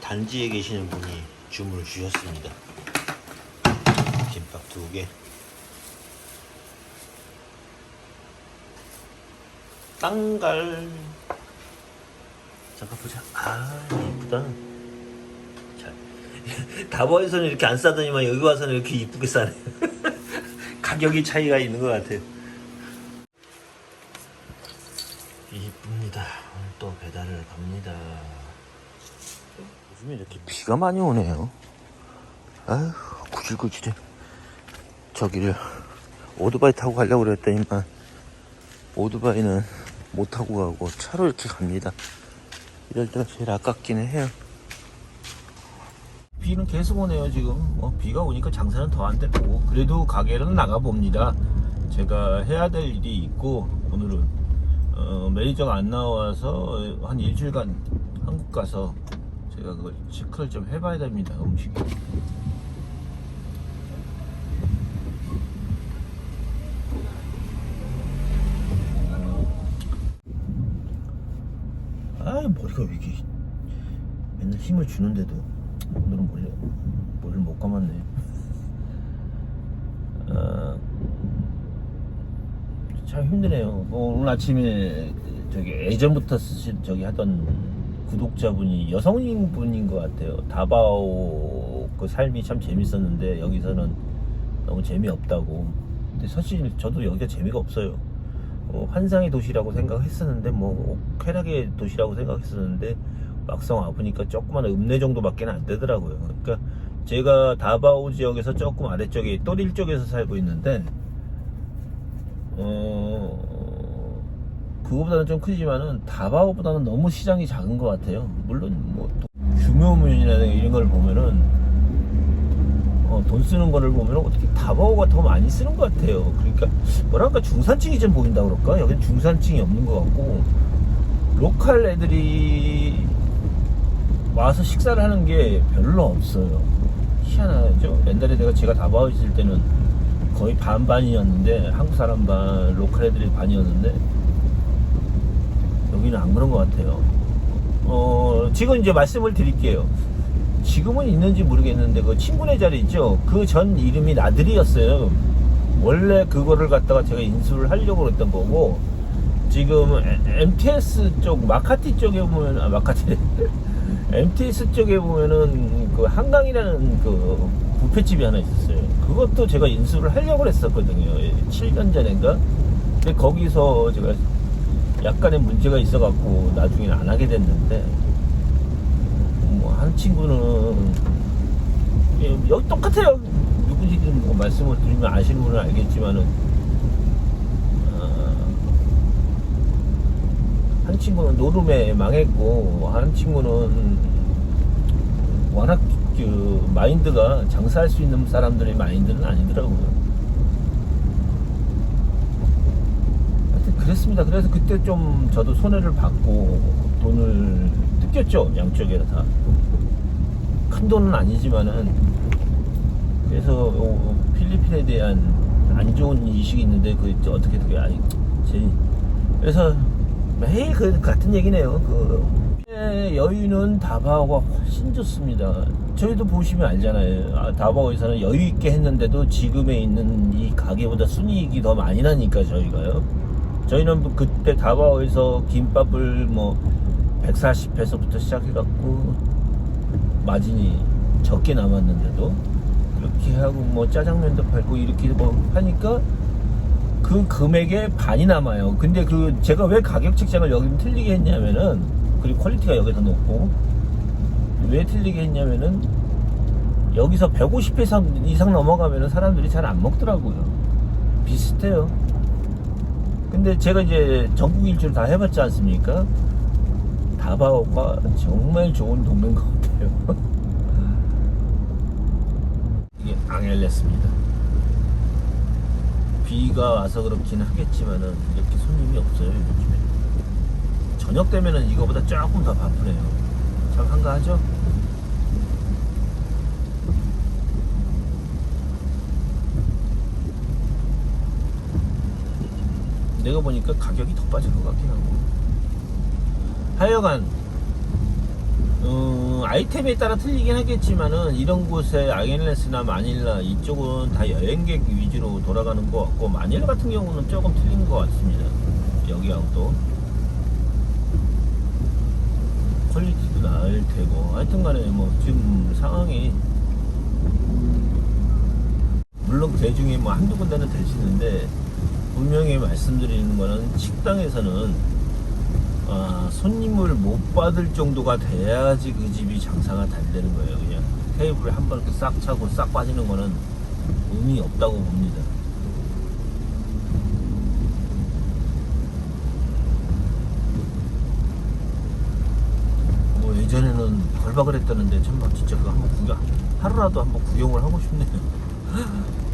단지에 계시는 분이 주문을 주셨습니다. 김밥 두 개. 땅갈. 잠깐 보자. 아, 이쁘다. 자, 다버에서는 이렇게 안 싸더니만 여기 와서는 이렇게 이쁘게 싸네. 가격이 차이가 있는 것 같아요. 이쁩니다. 오늘 또 배달을 갑니다. 요즘에 이렇게 비가 많이 오네요. 아휴, 구질구질해. 저기를 오토바이 타고 가려고 그랬더니만 오토바이는 못 타고 가고 차로 이렇게 갑니다. 이럴 때가 제일 아깝기는 해요. 비는 계속 오네요 지금 뭐 비가 오니까 장사는 더 안 되고 그래도 가게는 나가 봅니다 제가 해야 될 일이 있고 오늘은 어, 매니저가 안 나와서 한 일주일간 한국 가서 제가 그걸 체크를 좀 해봐야 됩니다 음식 아 머리가 왜 이렇게 맨날 힘을 주는데도 오늘은 머리, 머리를 못 감았네. 아, 참 힘드네요. 어, 오늘 아침에 저기 예전부터 쓰신 저기 하던 구독자분이 여성인 분인 것 같아요. 다바오 그 삶이 참 재밌었는데 여기서는 너무 재미없다고. 근데 사실 저도 여기가 재미가 없어요. 어, 환상의 도시라고 생각했었는데 뭐 쾌락의 도시라고 생각했었는데 막상 와보니까 조그만 읍내 정도밖에 안 되더라고요. 그러니까 제가 다바오 지역에서 조금 아래쪽에 또릴 쪽에서 살고 있는데 어 그거보다는 좀 크지만은 다바오보다는 너무 시장이 작은 것 같아요. 물론 뭐 규모문이나 이런 걸 보면은 어, 돈 쓰는 거를 보면 어떻게 다바오가 더 많이 쓰는 것 같아요. 그러니까 뭐랄까 중산층이 좀 보인다 그럴까? 여긴 중산층이 없는 것 같고 로컬 애들이 와서 식사를 하는 게 별로 없어요. 희한하죠? 옛날에 내가 제가 다바오 있을 때는 거의 반반이었는데 한국 사람 반, 로컬 애들이 반이었는데 여기는 안 그런 것 같아요. 어, 지금 이제 말씀을 드릴게요. 지금은 있는지 모르겠는데 그 친구네 자리 있죠? 그 전 이름이 나들이였어요. 원래 그거를 갖다가 제가 인수를 하려고 그랬던 거고 지금 에- MTS 쪽 마카티 쪽에 보면 아 마카티 MTS 쪽에 보면은 그 한강이라는 그 부페집이 하나 있었어요. 그것도 제가 인수를 하려고 했었거든요. 7년 전인가? 근데 거기서 제가 약간의 문제가 있어갖고 나중에 안 하게 됐는데 뭐 한 친구는 예, 여기 똑같아요. 누구지든 뭐 말씀을 드리면 아시는 분은 알겠지만은 어, 한 친구는 노름에 망했고 한 친구는 워낙 그 마인드가 장사할 수 있는 사람들의 마인드는 아니더라고요. 하여튼 그랬습니다. 그래서 그때 좀 저도 손해를 받고 돈을 뜯겼죠 양쪽에서 다. 큰 돈은 아니지만은 그래서 어, 필리핀에 대한 안 좋은 인식이 있는데 그 어떻게 어떻게 아니 제 그래서 매일 그 같은 얘기네요. 그 예, 여유는 다바오가 훨씬 좋습니다. 저희도 보시면 알잖아요. 아, 다바오에서는 여유 있게 했는데도 지금에 있는 이 가게보다 순이익이 더 많이 나니까 저희가요. 저희는 그때 다바오에서 김밥을 뭐 140회서부터 시작해갖고 마진이 적게 남았는데도 그렇게 하고 뭐 짜장면도 팔고 이렇게 뭐 하니까 그 금액의 반이 남아요. 근데 그 제가 왜 가격 책정을 여기 틀리게 했냐면은 그리고 퀄리티가 여기 더 높고 왜 틀리게 했냐면은 여기서 150회 이상, 이상 넘어가면은 사람들이 잘 안 먹더라고요. 비슷해요. 근데 제가 이제 전국 일주를 다 해봤지 않습니까? 다바오가 정말 좋은 동네인 것 같아요. 이게 앙헬레스입니다. 비가 와서 그렇긴 하겠지만은 이렇게 손님이 없어요 요즘에. 저녁 되면은 이거보다 조금 더 바쁘네요. 참 한가하죠? 내가 보니까 가격이 더 빠질 것 같긴 하고. 하여간 어, 어, 아이템에 따라 틀리긴 하겠지만은 이런 곳에 아겐레스나 마닐라 이쪽은 다 여행객 위주로 돌아가는 것 같고 마닐라 같은 경우는 조금 틀린 것 같습니다. 여기하고 또 퀄리티도 나을 테고 하여튼 간에 뭐 지금 상황이 물론 그 중에 뭐 한두 군데는 될수 있는데 분명히 말씀드리는 거는 식당에서는 아, 손님을 못 받을 정도가 돼야지 그 집이 장사가 잘 되는 거예요. 그냥 테이블에 한번싹 차고 싹 빠지는 거는 의미 없다고 봅니다. 뭐 예전에는 벌박을 했다는데 정말 진짜 그거 한번 구경 하루라도 한번 구경을 하고 싶네요.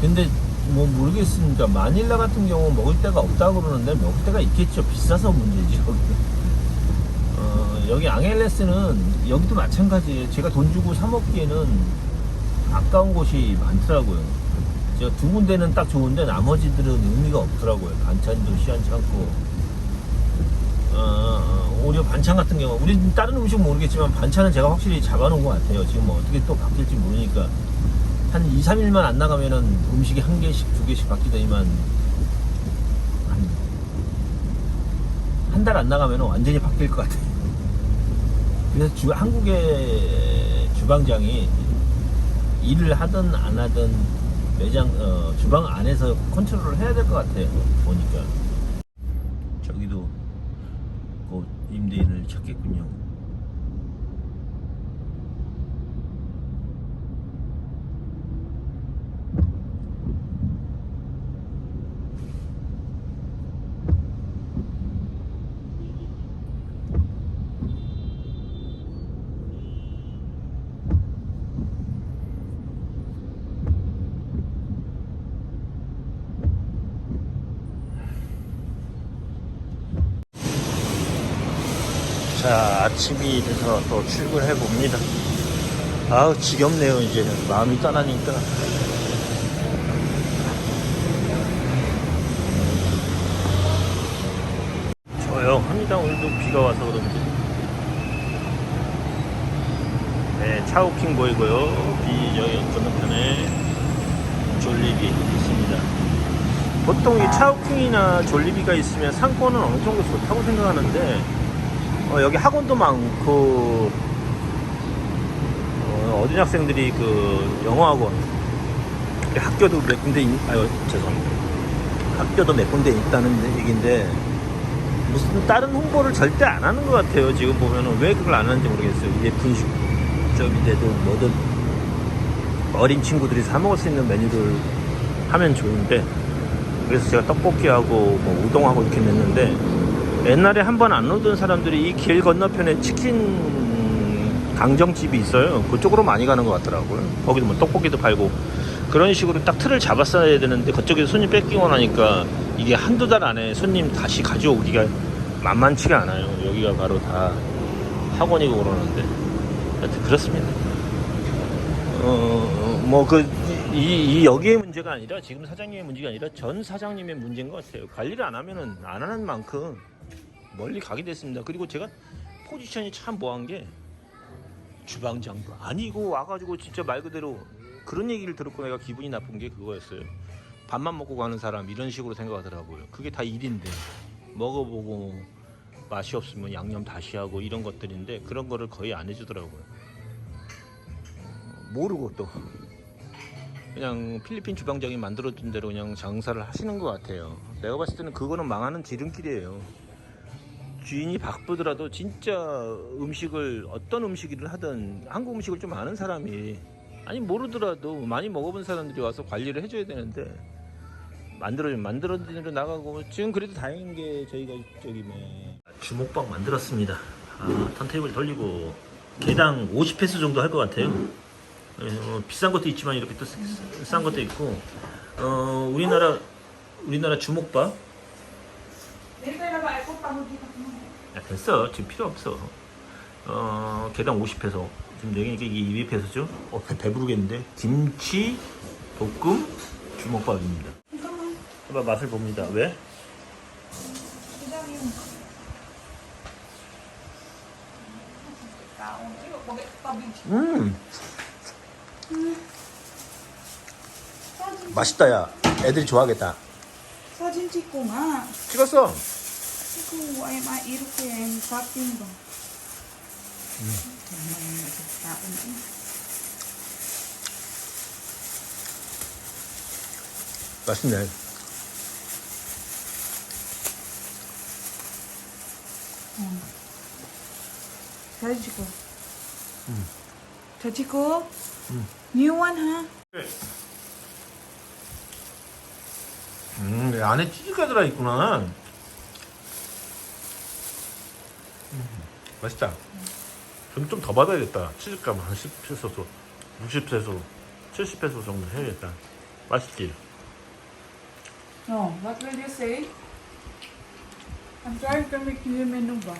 근데 뭐 모르겠습니다. 마닐라 같은 경우 먹을 데가 없다고 그러는데 먹을 데가 있겠죠. 비싸서 문제지. 여기. 어, 여기 앙헬레스는 여기도 마찬가지예요. 제가 돈 주고 사 먹기에는 아까운 곳이 많더라고요. 제가 두 군데는 딱 좋은데 나머지들은 의미가 없더라고요. 반찬도 시원치 않고. 어, 어, 오히려 반찬 같은 경우, 우리 다른 음식 모르겠지만 반찬은 제가 확실히 잡아놓은 것 같아요. 지금 뭐 어떻게 또 바뀔지 모르니까. 한 2, 3일만 안 나가면은 음식이 한 개씩, 두 개씩 바뀌더니만 한 달 안 나가면은 완전히 바뀔 것 같아요. 그래서 주, 한국의 주방장이 일을 하든 안 하든 매장, 어, 주방 안에서 컨트롤을 해야 될 것 같아요. 보니까. 저기도 곧 임대인을 찾겠군요. 자, 아침이 돼서 또 출근해 봅니다. 아우, 지겹네요, 이제는. 마음이 떠나니까. 조용합니다, 오늘도 비가 와서 그런지. 네, 차우킹 보이고요. 비 저기 건너편에 졸리비 있습니다. 보통 이 차우킹이나 졸리비가 있으면 상권은 어느 정도 좋다고 생각하는데, 어, 여기 학원도 많고 어, 어린 학생들이 그 영어 학원 이렇게 학교도 몇 군데 있, 아유 죄송합니다. 학교도 몇 군데 있다는 얘기인데 무슨 다른 홍보를 절대 안 하는 것 같아요. 지금 보면은 왜 그걸 안 하는지 모르겠어요. 이게 분식점인데도 뭐든 어린 친구들이 사 먹을 수 있는 메뉴를 하면 좋은데 그래서 제가 떡볶이하고 뭐 우동하고 이렇게 냈는데 옛날에 한 번 안 오던 사람들이 이 길 건너편에 치킨 강정집이 있어요. 그쪽으로 많이 가는 것 같더라고요. 거기도 뭐 떡볶이도 팔고 그런 식으로 딱 틀을 잡았어야 되는데 그쪽에서 손님 뺏기고 나니까 이게 한두 달 안에 손님 다시 가져오기가 만만치가 않아요. 여기가 바로 다 학원이고 그러는데 하여튼 그렇습니다. 어, 뭐, 그, 이, 이 여기의 문제가 아니라, 지금 사장님의 문제가 아니라 전 사장님의 문제인 것 같아요. 관리를 안 하면은, 안 하는 만큼 멀리 가게 됐습니다. 그리고 제가 포지션이 참 뭐한 게, 주방장도 아니고 와가지고 진짜 말 그대로 그런 얘기를 듣고 내가 기분이 나쁜 게 그거였어요. 밥만 먹고 가는 사람 이런 식으로 생각하더라고요. 그게 다 일인데 먹어보고 맛이 없으면 양념 다시 하고 이런 것들인데 그런 거를 거의 안 해주더라고요. 모르고 또 그냥 필리핀 주방장이 만들어준 대로 그냥 장사를 하시는 것 같아요. 내가 봤을 때는 그거는 망하는 지름길이에요. 주인이 바쁘더라도 진짜 음식을 어떤 음식이든 하든 한국 음식을 좀 아는 사람이 아니 모르더라도 많이 먹어본 사람들이 와서 관리를 해줘야 되는데 만들어 만들어지러 나가고 지금 그래도 다행인 게 저희가 저기 뭐 주먹밥 만들었습니다. 아, 턴테이블 돌리고 개당 50페소 정도 할 것 같아요. 어, 비싼 것도 있지만 이렇게 또 싼 것도 있고 어, 우리나라 우리나라 주먹밥 야, 됐어. 지금 필요 없어. 어, 개당 50페소. 지금 여기니까 이게 200페소죠? 어, 배, 배부르겠는데? 김치, 볶음, 주먹밥입니다. 해봐, 맛을 봅니다. 왜? Bị 음! 맛있다, 야. 애들이 좋아하겠다. 사진 찍고 마 찍었어. 찍고 em ai 이렇게 사진 거 정말 나쁜 맛있네. 사진 찍고 저 찍고 음. new one hả 음, 이 안에 치즈가 들어있구나. 음, 맛있다. 좀좀더 받아야겠다. 치즈값 한 10페소, 60페소, 70페소 정도 해야겠다. 맛있지? No, what will you say? I'm trying to make you menu ba?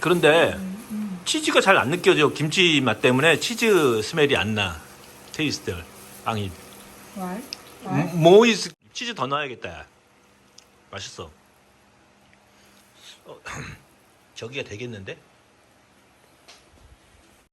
그런데 치즈가 잘 안 느껴져. 김치 맛 때문에 치즈 스멜이 안 나. 테이스트 빵이. Why? Why? 모이스 치즈 더 넣어야겠다. 야. 맛있어. 어, 저기가 되겠는데?